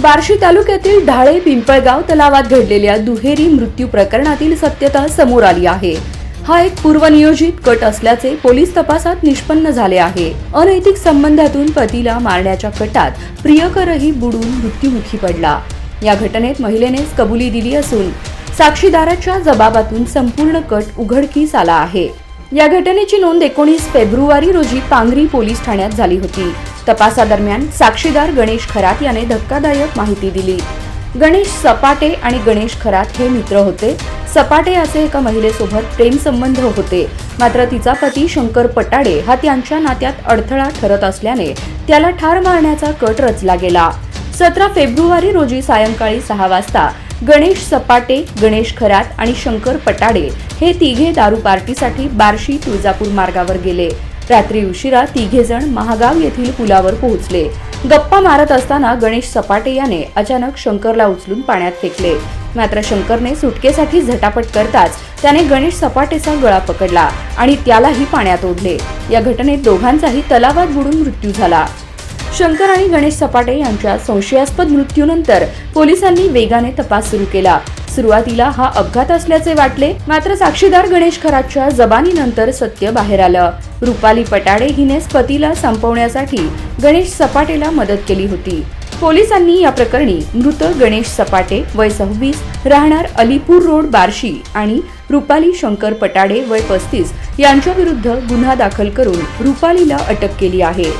बार्शी तालुक्यातील ढाळे पिंपळगाव तलावात घडलेल्या दुहेरी मृत्यू प्रकरणातील सत्यता समोर आली आहे. हा एक पूर्वनियोजित कट असल्याचे पोलीस तपासात निष्पन्न झाले आहे. अनैतिक संबंधातून पतीला मारण्याच्या कटात प्रियकरही बुडून मृत्युमुखी पडला. या घटनेत महिलेनेच कबुली दिली असून साक्षीदाराच्या जबाबातून संपूर्ण कट उघडकीस आला आहे. या घटनेची नोंद एकोणीस फेब्रुवारी रोजी पांगरी पोलीस ठाण्यात झाली होती. तपासादरम्यान साक्षीदार गणेश खरात याने धक्कादायक माहिती दिली. गणेश सपाटे आणि गणेश खरात हे मित्र होते. सपाटे असे एका महिलेसोबत प्रेमसंबंध होते. मात्र तिचा पती शंकर पटाडे हा त्यांच्या नात्यात अडथळा ठरत असल्याने त्याला ठार मारण्याचा कट रचला गेला. सतरा फेब्रुवारी रोजी सायंकाळी सहा वाजता गणेश सपाटे गणेश खरात आणि शंकर पटाडे हे तिघे दारू पार्टीसाठी बार्शी तुळजापूर मार्गावर गेले. रात्री उशिरा तिघे जण महागाव येथील पुलावर पोहोचले. गप्पा मारत असताना गणेश सपाटे याने अचानक शंकरला उचलून पाण्यात फेकले. मात्र शंकरने सुटकेसाठी झटापट करताच त्याने गणेश सपाटेचा गळा पकडला आणि त्यालाही पाण्यात ओढले. या घटनेत दोघांचाही तलावात बुडून मृत्यू झाला. शंकर आणि गणेश सपाटे यांच्या संशयास्पद मृत्यूनंतर पोलिसांनी वेगाने तपास सुरू केला. सुरुवातीला हा अपघात असल्याचे वाटले. मात्र साक्षीदार गणेश खरातच्या जबानीनंतर सत्य बाहेर आलं. रुपाली पटाडे हिनेच पतीला संपवण्यासाठी गणेश सपाटेला मदत केली होती. पोलिसांनी या प्रकरणी मृत गणेश सपाटे वय सव्वीस राहणार अलीपूर रोड बार्शी आणि रुपाली शंकर पटाडे वय पस्तीस यांच्याविरुद्ध गुन्हा दाखल करून रुपालीला अटक केली आहे.